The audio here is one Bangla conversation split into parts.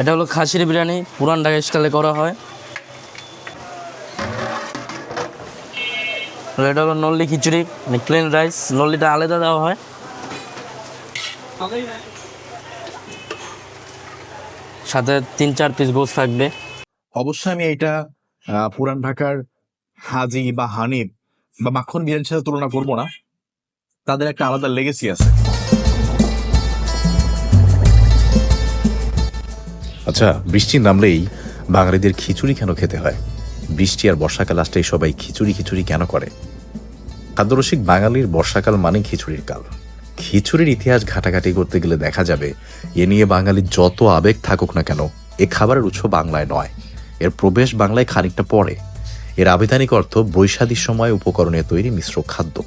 এটা হলো খাসির বিরিয়ানি, পুরান ঢাকা স্টাইলে করা হয়। এটা হলো নল্লি খিচুড়ি মানে প্লেন রাইস নল্লিটা আলাদা দেওয়া হয়। সাথে তিন চার পিস গোস থাকবে। অবশ্যই আমি এটা পুরান ঢাকার হাজি বা হানিফ বা মাখন বিরিয়ানির সাথে তুলনা করব না। তাদের একটা আলাদা লেগেসি আছে। আচ্ছা বৃষ্টি নামলেই বাঙালিদের খিচুড়ি কেন খেতে হয়? বৃষ্টি আর বর্ষাকাল আসলেই সবাই খিচুড়ি খিচুড়ি কেন করে? খাদ্যরসিক বাঙালির বর্ষাকাল মানে খিচুড়ির কাল। খিচুড়ির ইতিহাস ঘাটাঘাটি করতে গেলে দেখা যাবে, এ নিয়ে বাঙালির যত আবেগ থাকুক না কেন, এ খাবারের উৎস বাংলায় নয়, এর প্রবেশ বাংলায় খানিকটা পরে। এর আবেদানিক অর্থ বৈশাখীর সময় উপকরণে তৈরি মিশ্র খাদ্য।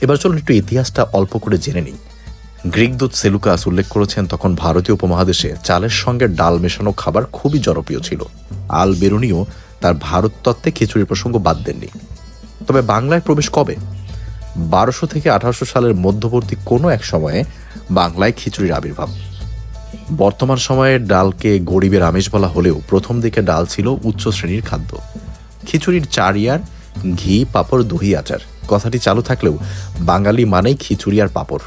এবার চলুন একটু ইতিহাসটা অল্প করে জেনে নিই। গ্রিক দূত সেলুকাস উল্লেখ করেছেন, তখন ভারতীয় উপমহাদেশে চালের সঙ্গে ডাল মেশানো খাবার খুবই জনপ্রিয় ছিল। আল বেরুনিও তার ভারত তত্ত্বে খিচুড়ির প্রসঙ্গ বাদ দেননি। তবে বাংলায় প্রবেশ কবে? বারোশো থেকে আঠারোশো সালের মধ্যবর্তী কোনো এক সময়ে বাংলায় খিচুড়ির আবির্ভাব। বর্তমান সময়ে ডালকে গরিবের আমিষ বলা হলেও প্রথম দিকে ডাল ছিল উচ্চ শ্রেণির খাদ্য। খিচুড়ির চারিয়ার ঘি, পাপড়, দহি, আচার। কথাটি চালু থাকলেও বাঙালি মানেই খিচুড়ি আর পাপড়।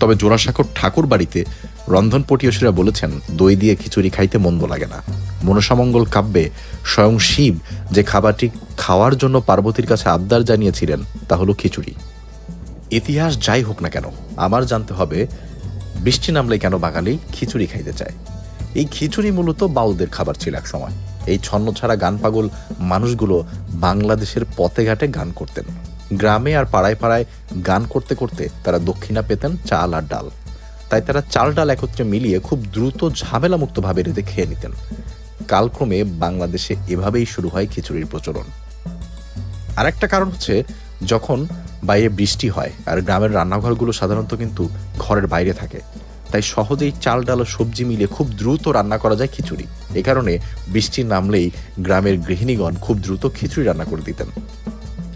তবে জোড়াসাঁকোর ঠাকুর বাড়িতে রন্ধন পটীয়সীরা বলেছেন, দই দিয়ে খিচুড়ি খাইতে মন্দ লাগে না। মনসামঙ্গল কাব্যে স্বয়ং শিব যে খাবারটি খাওয়ার জন্য পার্বতীর কাছে আবদার জানিয়েছিলেন, তা হলো খিচুড়ি। ইতিহাস যাই হোক না কেন, আমার জানতে হবে বৃষ্টি নামলে কেন বাঙালি খিচুড়ি খাইতে চায়। এই খিচুড়ি মূলত বাউলদের খাবার ছিল এক সময়। এই ছন্ন ছাড়া গান পাগল মানুষগুলো বাংলাদেশের পথে ঘাটে গান করতেন। গ্রামে আর পাড়ায় পাড়ায় গান করতে করতে তারা দক্ষিণা পেতেন চাল আর ডাল। তাই তারা চাল ডাল একত্রে মিলিয়ে খুব দ্রুত ঝামেলা মুক্তভাবে রেঁধে খেয়ে নিতেন। কালক্রমে বাংলাদেশে এভাবেই শুরু হয় খিচুড়ির প্রচলন। আরেকটা কারণ হচ্ছে, যখন বাইরে বৃষ্টি হয়, আর গ্রামের রান্নাঘরগুলো সাধারণত কিন্তু ঘরের বাইরে থাকে, তাই সহজেই চাল ডাল ও সবজি মিলিয়ে খুব দ্রুত রান্না করা যায় খিচুড়ি। এ কারণে বৃষ্টি নামলেই গ্রামের গৃহিণীগণ খুব দ্রুত খিচুড়ি রান্না করে দিতেন।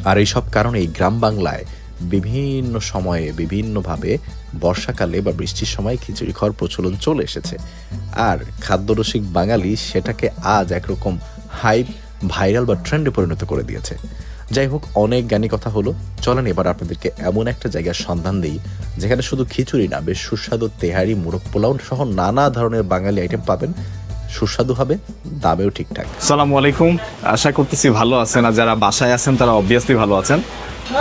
আর এইসব কারণেই গ্রাম বাংলায় বিভিন্ন সময়ে, বিভিন্নভাবে বর্ষাকালে বা বৃষ্টির সময় খিচুড়ি খাওয়ার প্রচলন চলে এসেছে। আর খাদ্যরসিক বাঙালি সেটাকে আজ একরকম হাইপ ভাইরাল বা ট্রেন্ডে পরিণত করে দিয়েছে। যাই হোক, অনেক জ্ঞানী কথা হলো। চলেন এবার আপনাদেরকে এমন একটা জায়গার সন্ধান দিই, যেখানে শুধু খিচুড়ি না, বেশ সুস্বাদু তেহারি, মোরগ পোলাও সহ নানা ধরনের বাঙালি আইটেম পাবেন। সুস্বাদু হবে, দামেও ঠিকঠাক। সালামু আলাইকুম। আশা করতেছি ভালো আছেন আর যারা বাসায় আছেন, তারা অবভিয়াসলি ভালো আছেন।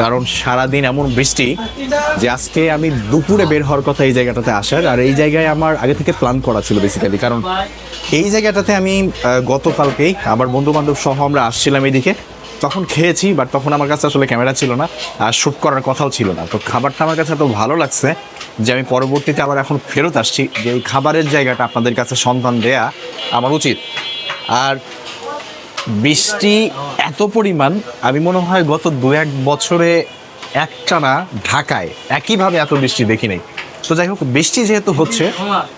কারণ সারাদিন এমন বৃষ্টি যে আজকে আমি দুপুরে বের হওয়ার কথা এই জায়গাটাতে আসার। আর এই জায়গায় আমার আগে থেকে প্ল্যান করা ছিল বেসিক্যালি কারণ এই জায়গাটাতে আমি গতকালকেই আমার বন্ধু বান্ধব সহ আমরা আসছিলাম এইদিকে তখন খেয়েছি বাট তখন আমার কাছে আসলে ক্যামেরা ছিল না আর শ্যুট করার কথাও ছিল না। তো খাবারটা আমার কাছে এত ভালো লাগছে যে আমি পরবর্তীতে আবার এখন ফেরত আসছি, যে এই খাবারের জায়গাটা আপনাদের কাছে সন্ধান দেয়া আমার উচিত। আর বৃষ্টি এত পরিমাণ, আমি মনে হয় গত দু এক বছরে একটানা ঢাকায় একইভাবে এত বৃষ্টি দেখি নাই। তো যাই হোক, বৃষ্টি যেহেতু হচ্ছে,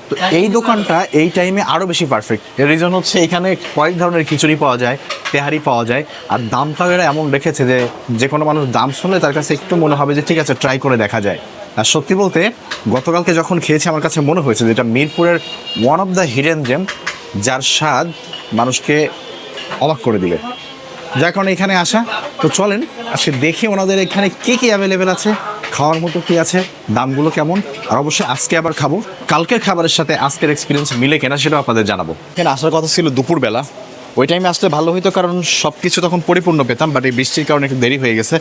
তো এই দোকানটা এই টাইমে আরও বেশি পারফেক্ট এর রিজন হচ্ছে এখানে কয়েক ধরনের খিচুড়ি পাওয়া যায়, তেহারি পাওয়া যায়, আর দামটা এরা এমন রেখেছে যে যে কোনো মানুষ দাম শুনলে তার কাছে একটু মনে হবে যে ঠিক আছে ট্রাই করে দেখা যায়। আর সত্যি বলতে, গতকালকে যখন খেয়েছি, আমার কাছে মনে হয়েছে যে এটা মিরপুরের one of the hidden gem যার স্বাদ মানুষকে অবাক করে দিবে। যার কারণে এখানে আসা। তো চলেন, আজকে দেখি ওনাদের এখানে কি কি অ্যাভেলেবেল আছে। খাওয়ার মতো কি আছে? দামগুলো কেমন? আর অবশ্যই আজকে আবার খাব। কালকের খাবারের সাথে আজকের এক্সপিরিয়েন্স মিলে কেনা সেটাও আপনাদের জানাব। এখানে আসার কথা ছিল দুপুরবেলা। ওই টাইমে আসলে ভালো হতো কারণ সব কিছু তখন পরিপূর্ণ পেতাম বাট এই বৃষ্টির কারণে একটু দেরি হয়ে গেছে।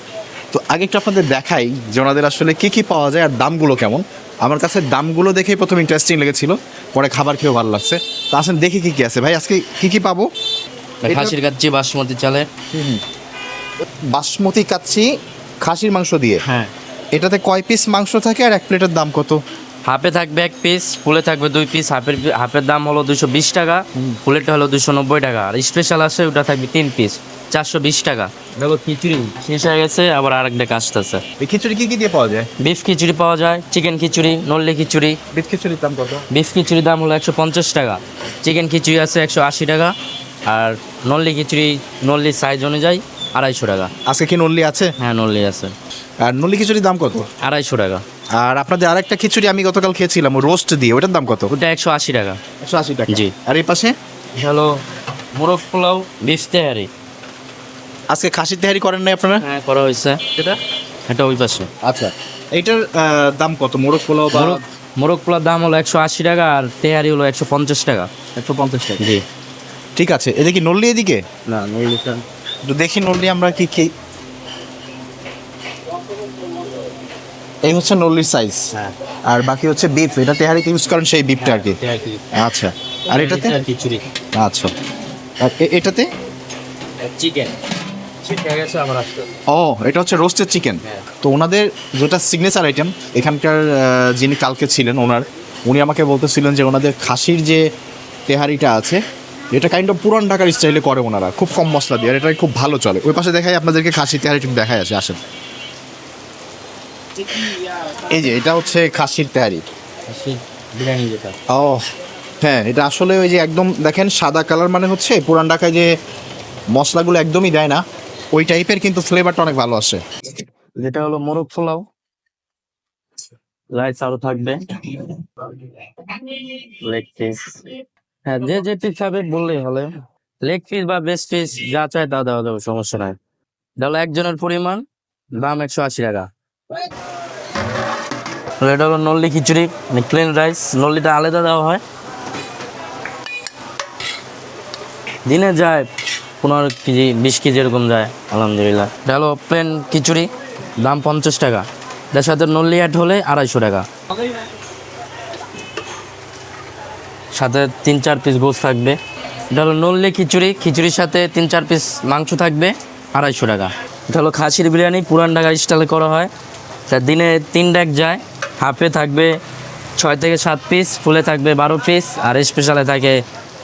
তো আগে একটু আপনাদের দেখাই যে ওনাদের আসলে কী কী পাওয়া যায় আর দামগুলো কেমন। আমার কাছে দামগুলো দেখেই প্রথম ইন্টারেস্টিং লেগেছিল। পরে খাবার খেয়েও ভালো লাগছে। তো আসলে দেখি কি কি আছে। ভাই আজকে কি কি পাবো? খাসির কাচ্চি বাসমতি চালে। বাসমতি কাচ্ছি খাসির মাংস দিয়ে? হ্যাঁ। এটাতে কয় পিস মাংস থাকে আর এক প্লেটের দাম কত? হাফে থাকবে এক পিস ফুলে থাকবে দুই পিস হাফের হাফের দাম হলো দুশো বিশ টাকা ফুলেরটা হলো দুশো নব্বই টাকা। আর স্পেশাল আছে ওটা থাকবে তিন পিস চারশো বিশ টাকা। দেখো খিচুড়ি। শেষ হয়ে গেছে আবার আর আরেকটা আসতেছে। এই খিচুড়ি কি কি দিয়ে পাওয়া যায়? বিফ খিচুড়ি পাওয়া যায় চিকেন খিচুড়ি নল্লি খিচুড়ি। বিফ খিচুড়ির দাম কত? বিফ খিচুড়ির দাম হলো একশো পঞ্চাশ টাকা। চিকেন খিচুড়ি আছে একশো আশি টাকা আর নল্লি খিচুড়ি নল্লির সাইজ অনুযায়ী আড়াইশো টাকা। আজকে কি নল্লি আছে? হ্যাঁ নল্লি আছে। আর নল্লি খিচুড়ির দাম কত? আড়াইশো টাকা। আর আপনাদের আরেকটা খিচুড়ি আমি গতকাল খেয়েছিলাম রোস্ট দিয়ে ওটার দাম কত? ওটা একশো আশি টাকা। একশো আশি টাকা। জি। আর এই পাশে? হলো মোরগ পোলাও বিফ তেহারি আজকে খাসির তেহারি করেন নাই আপনারা? হ্যাঁ করা হয়েছে। এটা? এটা ওই পাশে। আচ্ছা। এইটার আহ, দাম কত? মোরগ পোলাও বা মোরগ মোরগ পোলার দাম হলো একশো আশি টাকা আর তেহারি হলো একশো পঞ্চাশ টাকা। একশো পঞ্চাশ টাকা। জি। ঠিক আছে। এদিকে নল্লি এদিকে? না নল্লিটা তো দেখি নল্লি আমরা কি কি এই হচ্ছে নল্লির সাইজ হ্যাঁ। আর বাকি হচ্ছে বিফ এটা তেহারিতে ইউজ করেন সেই বিফটা আর কি। আচ্ছা। আর এটাতে? আচ্ছা। আর এটাতে? চিকেন চিকেন ও এটা হচ্ছে রোস্টেড চিকেন হ্যাঁ। তো ওনাদের যেটা সিগনেচার আইটেম এখানকার যিনি কালকে ছিলেন ওনার উনি আমাকে বলতেছিলেন যে ওনাদের খাসির যে তেহারিটা আছে এটা কাইন্ড অফ পুরান ঢাকার স্টাইলে করে ওনারা। খুব কম মশলা দিয়ে আর এটা খুব ভালো চলে। ওই পাশে দেখাই আপনাদেরকে খাসির তেহারি একটু দেখাই আছে আসেন। এই যে এটা হচ্ছে খাসির তেহারি। বিরিয়ানি যেটা। ও হ্যাঁ এটা আসলে ওই যে একদম দেখেন সাদা কালার মানে হচ্ছে পুরান ঢাকায় যে মশলাগুলো একদমই দেয় না ওই টাইপের কিন্তু ফ্লেভারটা অনেক ভালো আসে যেটা হলো মোরগ পোলাও। রাইস আরও থাকবে। লেগ পিস হ্যাঁ যে যে পিস খাবে বললেই হলে লেগ পিস বা বেস্ট পিস যা চায় তা দেওয়া যাবে, সমস্যা নাই। এটা হলো একজনের পরিমাণ, দাম একশো আশি টাকা। এটা হলো নল্লি খিচুড়ি মানে প্লেন রাইস নল্লিটা আলাদা দেওয়া হয়। দিনে যায় পনেরো কেজি, বিশ কেজি এরকম যায়, আলহামদুলিল্লাহ। এটা হলো প্লেন খিচুড়ি, দাম পঞ্চাশ টাকা। যার সাথে নল্লি অ্যাড হলে আড়াইশো টাকা। সাথে তিন চার পিস গোস থাকবে। এটা হলো নল্লি খিচুড়ি। খিচুড়ির সাথে তিন চার পিস মাংস থাকবে, আড়াইশো টাকা। এটা হলো খাসির বিরিয়ানি, পুরান ঢাকা স্টাইলে করা হয়। তা দিনে তিন ডেক যায়। হাফে থাকবে ছয় থেকে সাত পিস ফুলে থাকবে বারো পিস আর স্পেশালে থাকে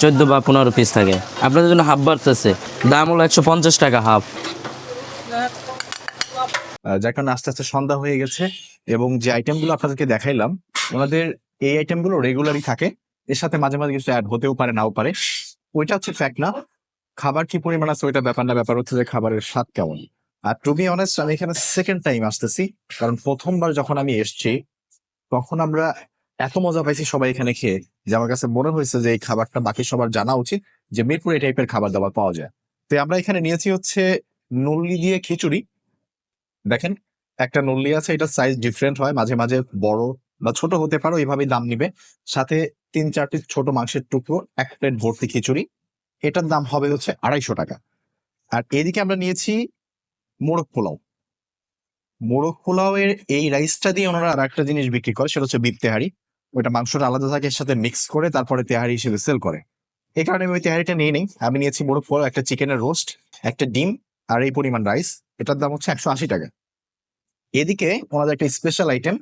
চোদ্দ বা পনেরো পিস থাকে। আপনাদের জন্য হাফ বাড়তেছে দাম হলো একশো পঞ্চাশ টাকা হাফ যার কারণে আস্তে আস্তে সন্ধ্যা হয়ে গেছে, এবং যে আইটেমগুলো আপনাদেরকে দেখাইলাম, ওনাদের এই আইটেমগুলো রেগুলারই থাকে। এর সাথে মাঝে মাঝে কিছু অ্যাড হতেও পারে, নাও পারে। ওইটা হচ্ছে ফ্যাক্ট না। খাবার কি পরিমাণ আছে ওইটা ব্যাপার না, ব্যাপার হচ্ছে যে খাবারের স্বাদ কেমন। আর টু বি অনেস্ট আমি এখানে সেকেন্ড টাইম আসতেছি, কারণ প্রথমবার যখন আমি এসছি, তখন আমরা এত মজা পাইছি সবাই এখানে খেয়ে, যে আমার কাছে মনে হয়েছে যে এই খাবারটা বাকি সবার জানা উচিত, যে মিরপুর এই টাইপের খাবার দাবার পাওয়া যায়। তো আমরা এখানে নিয়েছি হচ্ছে নল্লি দিয়ে খিচুড়ি। দেখেন, একটা নল্লি আছে, এটা সাইজ ডিফারেন্ট হয়, মাঝে মাঝে বড় বা ছোট হতে পারো এইভাবেই দাম নিবে। সাথে তিন চারটি ছোট মাংসের টুকরো, এক প্লেট ভর্তি খিচুড়ি। এটার দাম হবে হচ্ছে আড়াইশো টাকা। আর এদিকে আমরা নিয়েছি মোরগ পোলাও। মোরগ পোলাও এর এই রাইসটা দিয়ে ওনারা আর একটা জিনিস বিক্রি করে, সেটা হচ্ছে বিপ তেহারি। ওইটা মাংসটা আলাদা থাকে, এর সাথে মিক্স করে তারপরে তেহারি হিসেবে সেল করে। এই কারণে আমি ওই তেহারিটা নিয়ে নিই। আমি নিয়েছি মোরগ পোলাও, একটা চিকেনের রোস্ট একটা ডিম আর এই পরিমাণ রাইস এটার দাম হচ্ছে একশো আশি টাকা। এদিকে ওনাদের একটা স্পেশাল আইটেম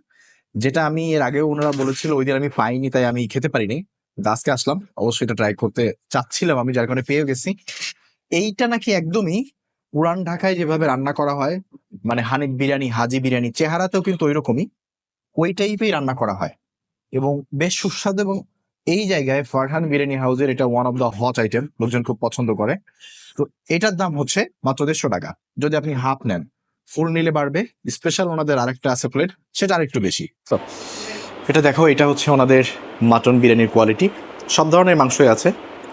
যেটা আমি এর আগেও ওনারা বলেছিল, ওই দিন আমি পাইনি, তাই আমি খেতে পারিনি। আজকে আসলাম, অবশ্যই এটা ট্রাই করতে চাচ্ছিলাম আমি, যার কারণে পেয়ে গেছি। এইটা নাকি একদমই পুরান ঢাকায় যেভাবে রান্না করা হয় মানে হানিফ বিরিয়ানি, হাজি বিরিয়ানি, চেহারাতেও কিন্তু ওই রকমই ওই টাইপেই রান্না করা হয়। এবং বেশ সুস্বাদু এবং এই জায়গায় ফারহান বিরিয়ানি হাউসের এটা one of the hot item লোকজন খুব পছন্দ করে। তো এটার দাম হচ্ছে মাত্র দেড়শো টাকা। যদি আপনি হাফ নেন ফুল নিলে বাড়বে। স্পেশাল ওনাদের আরেকটা আছে প্লেট সেটা আরেকটু বেশি। এটা দেখো, এটা হচ্ছে ওনাদের মাটন বিরিয়ানির কোয়ালিটি সব ধরনের মাংসই আছে।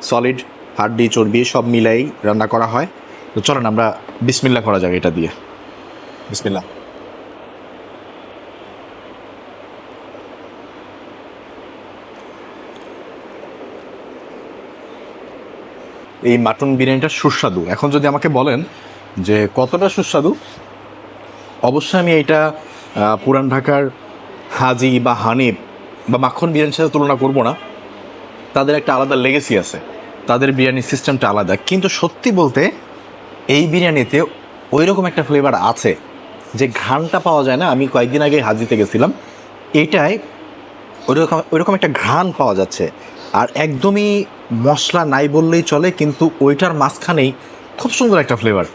সলিড হাড্ডি, চর্বি, সব মিলাই রান্না করা হয়। তো চলেন, আমরা বিসমিল্লা করা যাক এটা দিয়ে। বিসমিল্লা এই মাটন বিরিয়ানিটা সুস্বাদু। এখন যদি আমাকে বলেন যে কতটা সুস্বাদু অবশ্যই আমি এটা পুরান ঢাকার হাজি বা হানিফ বা মাখন বিরিয়ানির সাথে তুলনা করব না। তাদের একটা আলাদা লেগেসি আছে। তাদের বিরিয়ানির সিস্টেমটা আলাদা। কিন্তু সত্যি বলতে, এই বিরিয়ানিতে ওই রকম একটা ফ্লেভার আছে যে ঘ্রাণটা পাওয়া যায় না। আমি কয়েকদিন আগে হাজিতে গেছিলাম। এটাই ওইরকম ওইরকম একটা ঘ্রাণ পাওয়া যাচ্ছে। আর একদমই মশলা নাই বললেই চলে, কিন্তু ওইটার মাঝখানেই খুব সুন্দর একটা ফ্লেভার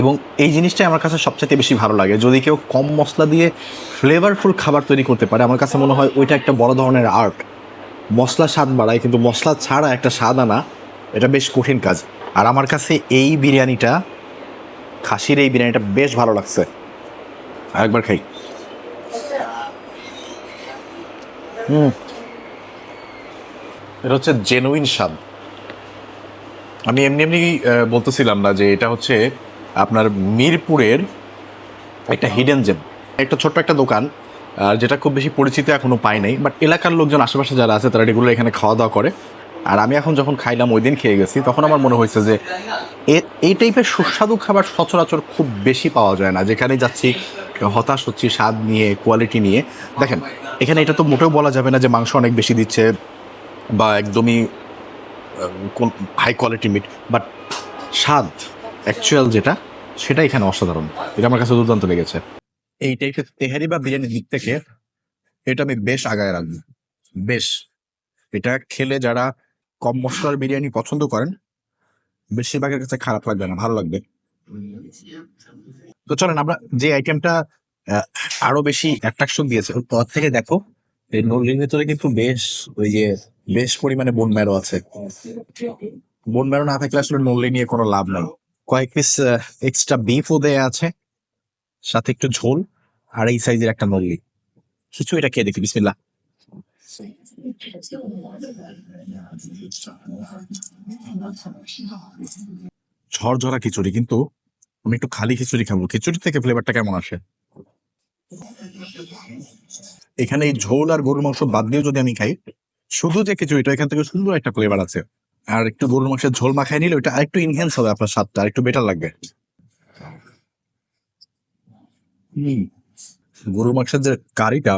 এবং এই জিনিসটাই আমার কাছে সবচেয়ে বেশি ভালো লাগে। যদি কেউ কম মশলা দিয়ে ফ্লেভারফুল খাবার তৈরি করতে পারে, আমার কাছে মনে হয় ওইটা একটা বড় ধরনের আর্ট মশলা স্বাদ বাড়ায়, কিন্তু মশলা ছাড়া একটা স্বাদ আনা, এটা বেশ কঠিন কাজ। আর আমার কাছে এই বিরিয়ানিটা, খাসির এই বিরিয়ানিটা বেশ ভালো লাগছে। আরেকবার খাই। হুম। এটা হচ্ছে জেনুইন স্বাদ। আমি এমনি এমনি বলতেছিলাম না যে এটা হচ্ছে আপনার মিরপুরের একটা হিডেন জেম একটা ছোট্ট একটা দোকান, আর যেটা খুব বেশি পরিচিত এখনও পাই নাই বাট এলাকার লোকজন, আশেপাশে যারা আছে, তারা রেগুলার এখানে খাওয়া দাওয়া করে। আর আমি এখন যখন খাইলাম, ওই দিন খেয়ে গেছি, তখন আমার মনে হয়েছে যে এই টাইপের সুস্বাদু খাবার সচরাচর খুব বেশি পাওয়া যায় না। যেখানে যাচ্ছি, হতাশ হচ্ছি, স্বাদ নিয়ে কোয়ালিটি নিয়ে। দেখেন, এখানে এটা তো মোটেও বলা যাবে না যে মাংস অনেক বেশি দিচ্ছে, বা একদমই হাই কোয়ালিটি মিট বাট স্বাদ অ্যাকচুয়াল যেটা, সেটা এখানে অসাধারণ। এটা আমার কাছে দুর্দান্ত লেগেছে। এই টাইপের তেহারি বা বিরিয়ানির দিক থেকে এটা আমি বেশ আগায় রাখব। বেশ। এটা খেলে যারা কম মশলার বিরিয়ানি পছন্দ করেন, বেশিরভাগের কাছে খারাপ লাগবে না, ভালো লাগবে। তো চলেন, আমরা যে আইটেমটা আরও বেশি অ্যাট্রাকশন দিয়েছে পর থেকে দেখো, এই নলির ভিতরে কিন্তু বেশ, ওই যে বেশ পরিমাণে বোন ম্যারো আছে। বোন ম্যারো না থাকলে আসলে নলি নিয়ে কোনো লাভ নাই। কয়েক পিস এক্সট্রা বিফও দেয়া আছে। সাথে একটু ঝোল আর এই সাইজের একটা নলি কিছু এটা খেয়ে দেখি, বিসমিল্লাহ। ঝরঝরা খিচুড়ি, কিন্তু আমি একটু খালি খিচুড়ি খাব। খিচুড়ি থেকে ফ্লেভারটা কেমন আসে? এখানে এই ঝোল আর গরুর মাংস বাদ দিয়েও যদি আমি খাই, শুধু যে খিচুড়িটা, এখান থেকে সুন্দর একটা ফ্লেভার আছে। আর একটু গরুর মাংসের ঝোল মাখায় নিলে ওটা আরেকটু ইনহেন্স হবে আপনার স্বাদটা আরেকটু বেটার লাগবে। গরুর মাংসের যে কারিটা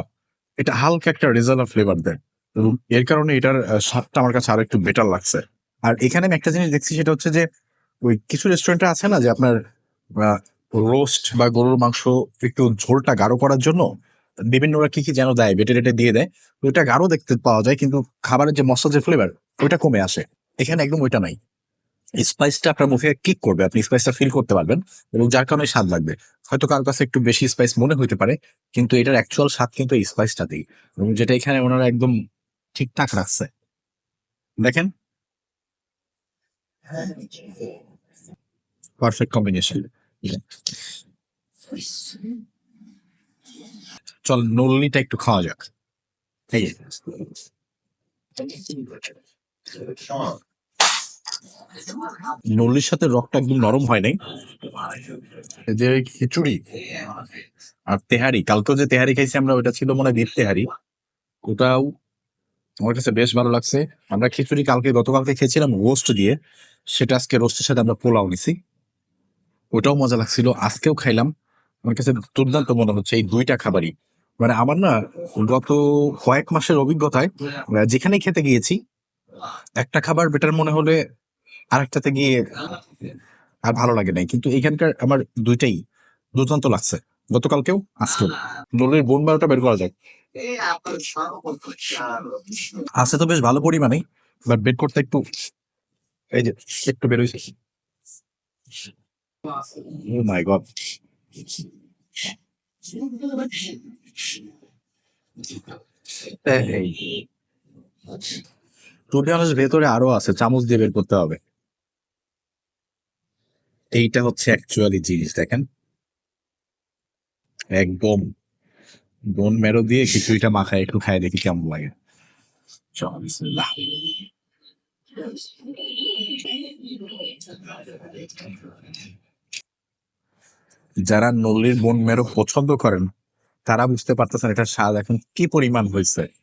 এটা হালকা একটা রেজাল্ট ফ্লেভার দেয়। এবং এর কারণে এটার স্বাদটা আমার কাছে আরও একটু বেটার লাগছে। আর এখানে আমি একটা জিনিস দেখছি সেটা হচ্ছে যে ওই কিছু রেস্টুরেন্টে আছে না যে আপনার রোস্ট বা গরুর মাংস একটু ঝোলটা গাঢ় করার জন্য বিভিন্ন ওরা কি কি যেন দেয় বেটে রেটে দিয়ে দেয় ওইটা গাঢ় দেখতে পাওয়া যায় কিন্তু খাবারের যে মশলা যে ফ্লেভার ওইটা কমে আসে। এখানে একদম ওইটা নাই। স্পাইসটা আপনার মুখে কিক করবে, আপনি স্পাইসটা ফিল করতে পারবেন এবং যার কারণে স্বাদ লাগবে। হয়তো কারোর কাছে একটু বেশি স্পাইস মনে হতে পারে, কিন্তু এটার অ্যাকচুয়াল স্বাদ কিন্তু এই স্পাইসটাতেই এবং যেটা এখানে ওনারা একদম ঠিকঠাক রাখছে। দেখেন। পারফেক্ট কম্বিনেশন চল নল্লিটা একটু খাওয়া যাক। এই। নল্লির সাথে রকটা একদম নরম হয় নাই। যে খিচুড়ি আর তেহারি। কালকেও যে তেহারি খাইছি আমরা ওটা ছিল মনে হয় দ্বীপ তেহারি। ওটাও আমার কাছে বেশ ভালো লাগছে। আমরা খিচুড়ি কালকে গতকালকে খেয়েছিলাম রোস্ট দিয়ে। সেটা আজকে রোস্টের সাথে আমরা পোলাও নিছি। ওটাও মজা লাগছিল। আজকেও খাইলাম। আমার কাছে দুর্দান্ত মনে হচ্ছে এই দুইটা খাবারই। মানে আমার না গত কয়েক মাসের অভিজ্ঞতায় যেখানে খেতে গিয়েছি একটা খাবার বেটার মনে হলে আরেকটাতে গিয়ে আর ভালো লাগে নাই। কিন্তু এখানকার আমার দুইটাই দুর্দান্ত লাগছে। গতকালকেও আজকেও। নলের বোন বারোটা বের করা যায় আছে তো বেশ ভালো পরিমাণে বাট বের করতে একটু এই যে একটু বের হয়েছে। Oh my god to be ভেতরে আরও আছে, চামচ দিয়ে বের করতে হবে। এইটা হচ্ছে অ্যাকচুয়ালি জিনিস, দেখেন। একদম বোন মেরো দিয়ে খিচুড়িটা মাখায়, একটু খাই দেখি কেমন লাগে। যারা নল্লির বোন মেরো পছন্দ করেন, তারা বুঝতে পারতেছেন এটা স্বাদ এখন কি পরিমাণ হয়েছে।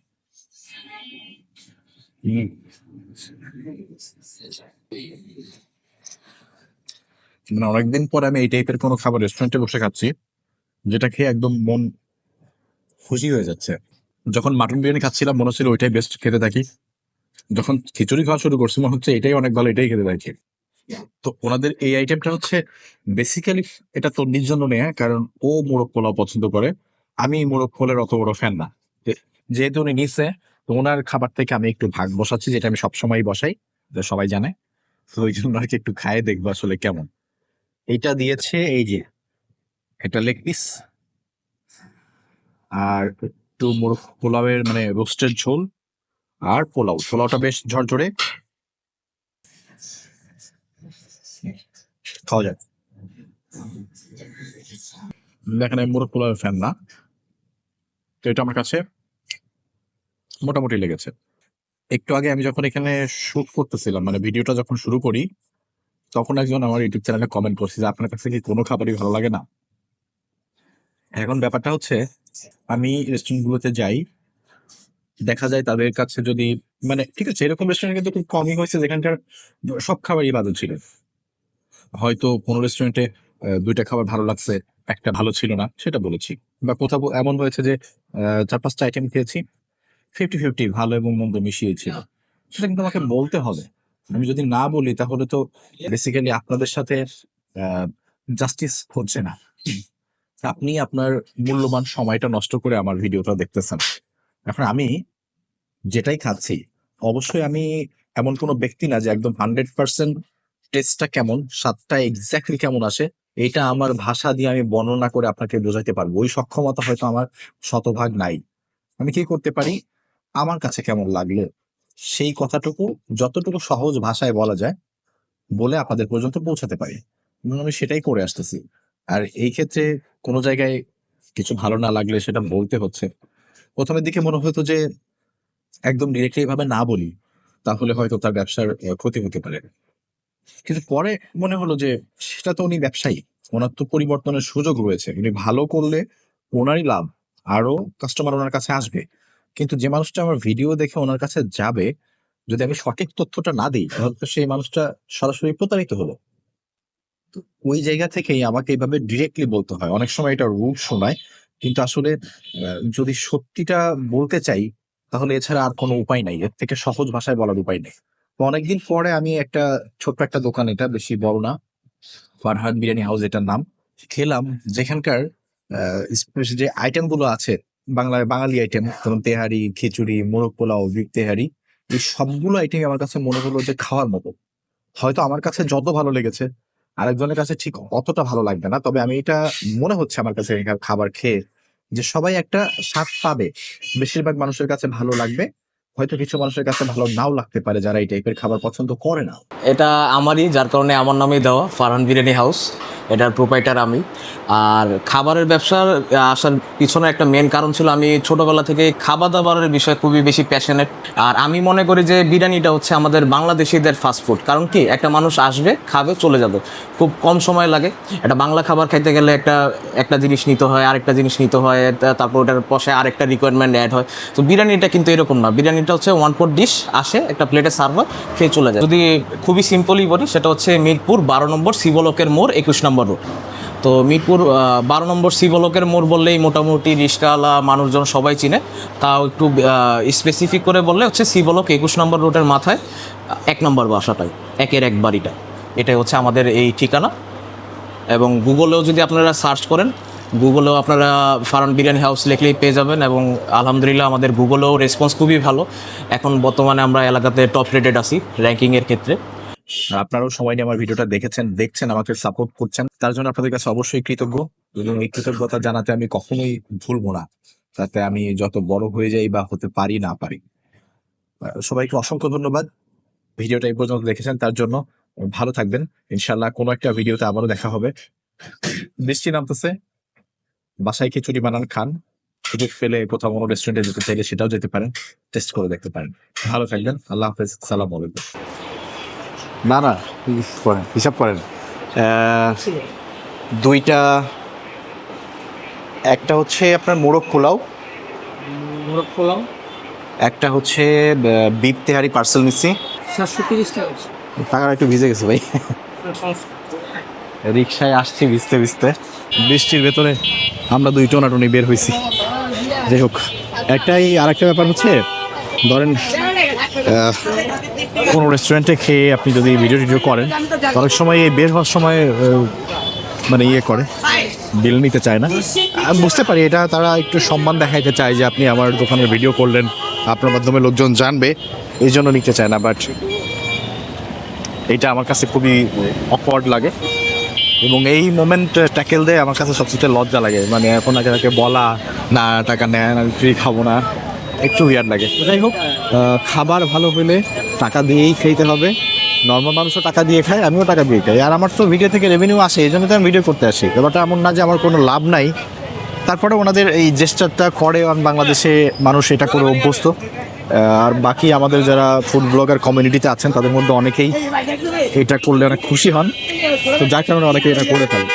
মানে অনেকদিন পর আমি এই টাইপের কোনো খাবার রেস্টুরেন্টে বসে খাচ্ছি, যেটা খেয়ে একদম মন খুশি হয়ে যাচ্ছে। যখন মাটন বিরিয়ানি খাচ্ছিলাম, মনে হচ্ছিল ওইটাই বেস্ট খেতে থাকি। যখন খিচুড়ি খাওয়া শুরু করছি, মনে হচ্ছে এটাই অনেক ভালো, এটাই খেতে থাকি। তো ওনাদের এই আইটেমটা হচ্ছে বেসিক্যালি এটা তন্নির জন্য নেয়া কারণ ও মোরগ পোলাও পছন্দ করে। আমি মোরগ পোলের অত বড় ফ্যান না। যেহেতু উনি নিচ্ছে তো ওনার খাবার থেকে আমি একটু ভাগ বসাচ্ছি, যেটা আমি সবসময় বসাই সবাই জানে। তো ওই জন্য আর কি একটু খায়ে দেখব আসলে কেমন। এটা দিয়েছে, এই যে, এটা লেগ পিস। আর একটু মোরগ পোলাওয়ের মানে রোস্টেড ঝোল আর পোলাও। পোলাওটা বেশ ঝরঝরে। খাওয়া যায় দেখেন, আমি মোরগ পোলাওয়ের ফ্যান না। তো এটা আমার কাছে। মোটামুটি লেগেছে। একটু আগে আমি যখন এখানে শুট করতেছিলাম মানে ভিডিওটা যখন শুরু করি, তখন একজন আমার ইউটিউব চ্যানেলে কমেন্ট করছে যে, আপনার কাছে কি কোনো খাবারই ভালো লাগে না? এখন ব্যাপারটা হচ্ছে, আমি রেস্টুরেন্টগুলোতে যাই, দেখা যায় তাদের কাছে যদি মানে ঠিক আছে, এরকম রেস্টুরেন্ট কিন্তু খুব কমই হয়েছে যেখানকার সব খাবারই বাদল ছিল। হয়তো কোনো রেস্টুরেন্টে দুইটা খাবার ভালো লাগছে, একটা ভালো ছিল না, সেটা বলেছি। বা কোথাও এমন হয়েছে যে চার পাঁচটা আইটেম খেয়েছি ফিফটি ফিফটি ভালো এবং মন্দ মিশিয়ে ছিল। সেটা কিন্তু আমাকে বলতে হবে। আমি যদি না বলি তাহলে তো বেসিক্যালি আপনাদের সাথে জাস্টিস হচ্ছে না। আপনি আপনার মূল্যবান সময়টা নষ্ট করে আমার ভিডিওটা দেখতেছেন। এখন আমি যেটাই খাচ্ছি অবশ্যই আমি এমন কোনো ব্যক্তি না যে একদম হান্ড্রেড পার্সেন্ট টেস্টটা কেমন স্বাদটা এক্স্যাক্টলি কেমন আসে এটা আমার ভাষা দিয়ে আমি বর্ণনা করে আপনাকে বোঝাতে পারব। ওই সক্ষমতা হয়তো আমার শতভাগ নাই। আমি কি করতে পারি? আমার কাছে কেমন লাগল? সেই কথাটুকু যতটুকু সহজ ভাষায় বলা যায়, বলে আপনাদের পর্যন্ত পৌঁছাতে পারি। আমি সেটাই করে আসতেছি। আর এই ক্ষেত্রে কোনো জায়গায় কিছু ভালো না লাগলে সেটা বলতে হচ্ছে। প্রথমের দিকে মনে হতো যে, একদম ডিরেক্টলি ভাবে না বলি, তাহলে হয়তো তার ব্যবসার ক্ষতি হতে পারে। কিন্তু পরে মনে হলো যে, সেটা তো উনি ব্যবসায়ী। ওনার তো পরিবর্তনের সুযোগ রয়েছে। উনি ভালো করলে ওনারই লাভ আরও কাস্টমার ওনার কাছে আসবে। কিন্তু যে মানুষটা আমার ভিডিও দেখে ওনার কাছে যাবে, যদি আমি সঠিক তথ্যটা না দিই, তাহলে তো সেই মানুষটা সরাসরি প্রতারিত হলো। ওই জায়গা থেকেই আমাকে এইভাবে ডিরেক্টলি বলতে হয়। অনেক সময় এটা রূপ শোনায়, কিন্তু আসলে যদি সত্যিটা বলতে চাই, তাহলে এছাড়া আর কোনো উপায় নাই। এর থেকে সহজ ভাষায় বলার উপায় নেই। অনেকদিন পরে আমি একটা ছোট্ট একটা দোকান, এটা বেশি বড় না ফারহাদ বিরিয়ানি হাউস এটার নাম, খেলাম। যেখানকার যে আইটেমগুলো আছে বাংলায় বাঙালি আইটেম যেমন তেহারি, খিচুড়ি, মোরগ পোলাও তেহারি, এই সবগুলো আইটেম আমার কাছে মনে হলো যে খাওয়ার মতো। হয়তো আমার কাছে যত ভালো লেগেছে, আরেকজনের কাছে ঠিক অতটা ভালো লাগবে না, তবে আমি এটা মনে হচ্ছে আমার কাছে খাবার খেয়ে যে সবাই একটা স্বাদ পাবে। বেশিরভাগ মানুষের কাছে ভালো লাগবে। হয়তো কিছু মানুষের কাছে ভালো নাও লাগতে পারে যারা এই টাইপের খাবার পছন্দ করে না। এটা আমারই, যার কারণে আমার নামেই দেওয়া, ফারহান বিরিয়ানি হাউস। এটার প্রোপাইটার আমি। আর খাবারের ব্যবসার আসার পিছনে একটা মেন কারণ ছিল আমি ছোটবেলা থেকে খাবার দাবারের বিষয়ে খুবই বেশি প্যাশনেট আর আমি মনে করি যে বিরিয়ানিটা হচ্ছে আমাদের বাংলাদেশিদের ফাস্ট ফুড কারণ কি, একটা মানুষ আসবে, খাবে, চলে যাবে। খুব কম সময় লাগে। একটা বাংলা খাবার খাইতে গেলে একটা একটা জিনিস নিতে হয়, আরেকটা জিনিস নিতে হয় তারপর ওটার পশে আরেকটা রিকোয়ারমেন্ট অ্যাড হয়। তো বিরিয়ানিটা কিন্তু এরকম না। বিরিয়ানিটা হচ্ছে ওয়ান পর ডিশ আসে, একটা প্লেটে সার্ভ খেয়ে চলে যায়। যদি খুবই সিম্পলই বলি, সেটা হচ্ছে মিরপুর বারো নম্বর শিবলকের মোড়, একুশ নম্বর রোড তো মিরপুর বারো নম্বর শিবলকের মোড় বললেই মোটামুটি রিক্সাওয়ালা মানুষজন সবাই চিনে। তাও একটু স্পেসিফিক করে বললে হচ্ছে শিবলক একুশ নম্বর রোডের মাথায় এক নম্বর বাসাটাই একের এক বাড়িটা এটাই হচ্ছে আমাদের এই ঠিকানা। এবং গুগলেও যদি আপনারা সার্চ করেন গুগলেও আপনারা ফারান বিরিয়ানি হাউস লিখলেই পেয়ে যাবেন এবং আলহামদুলিল্লাহ আমাদের গুগলেও রেসপন্স খুবই ভালো। এখন বর্তমানে আমরা এলাকাতে টপ রেটেড আছি র্যাঙ্কিংয়ের ক্ষেত্রে। আপনারাও নিয়ে আমার ভিডিওটা দেখেছেন, দেখছেন, আমাকে সাপোর্ট করছেন। তার জন্য আপনাদের কাছে অবশ্যই কৃতজ্ঞ। এবং এই কৃতজ্ঞতা জানাতে আমি কখনোই ভুলবো না। তাতে আমি যত বড় হয়ে যাই বা হতে পারি না পারি। সবাইকে অসংখ্য ধন্যবাদ। ভিডিওটা এই পর্যন্ত দেখেছেন, তার জন্য ভালো থাকবেন। ইনশাল্লাহ কোনো একটা ভিডিওতে আবারও দেখা হবে। বৃষ্টি নামতেছে। বাসায় খিচুড়ি বানান খান। সুযোগ পেলে কোথাও কোনো রেস্টুরেন্টে যেতে চাইলে সেটাও যেতে পারেন টেস্ট করে দেখতে পারেন। ভালো থাকবেন আল্লাহ হাফেজ সালাম আলাইকুম। না না করেন? হিসাব করেন। দুইটা একটা হচ্ছে আপনার মোরগ পোলাও। মোরগ পোলাও। একটা হচ্ছে বিপ তেহারি পার্সেল নিচ্ছি। সাতশো তিরিশ টাকা টাকাটা একটু ভিজে গেছে ভাই। রিক্সায় আসছি ভিজতে ভিজতে। বৃষ্টির ভেতরে আমরা দুই টোনাটুনি বের হয়েছি। যাই হোক, একটাই আর একটা ব্যাপার হচ্ছে, ধরেন কোনো রেস্টুরেন্টে খেয়ে আপনি যদি ভিডিও টিডিও করেন, অনেক সময় এই বের হওয়ার সময় মানে ইয়ে করে বিল নিতে চায় না। আমি বুঝতে পারি, এটা তারা একটু সম্মান দেখাইতে চায় যে আপনি আমার দোকানের ভিডিও করলেন, আপনার মাধ্যমে লোকজন জানবে, এই জন্য নিতে চায় না বাট এটা আমার কাছে খুবই অকওয়ার্ড লাগে। এবং এই মোমেন্ট ট্যাকেল দেয় আমার কাছে সবচেয়ে লজ্জা লাগে। মানে এখন আগে তাকে বলা না টাকা নেন আমি ফ্রি খাব না। একটু উইয়ার্ড লাগে। যাই হোক খাবার ভালো হলে টাকা দিয়েই খেতে হবে। নর্মাল মানুষও টাকা দিয়ে খায় আমিও টাকা দিয়ে খাই। আর আমার তো ভিডিও থেকে রেভিনিউ আসে এই জন্য তো আমি ভিডিও করতে আসি। ব্যাপারটা এমন না যে আমার কোনো লাভ নাই। তারপরে ওনাদের এই জেস্টারটা করে অন বাংলাদেশে মানুষ এটা করে অভ্যস্ত। আর বাকি আমাদের যারা ফুড ব্লগার কমিউনিটিতে আছেন, তাদের মধ্যে অনেকেই এটা করলে অনেক খুশি হন। তো যার কারণে অনেকে এটা করে থাকে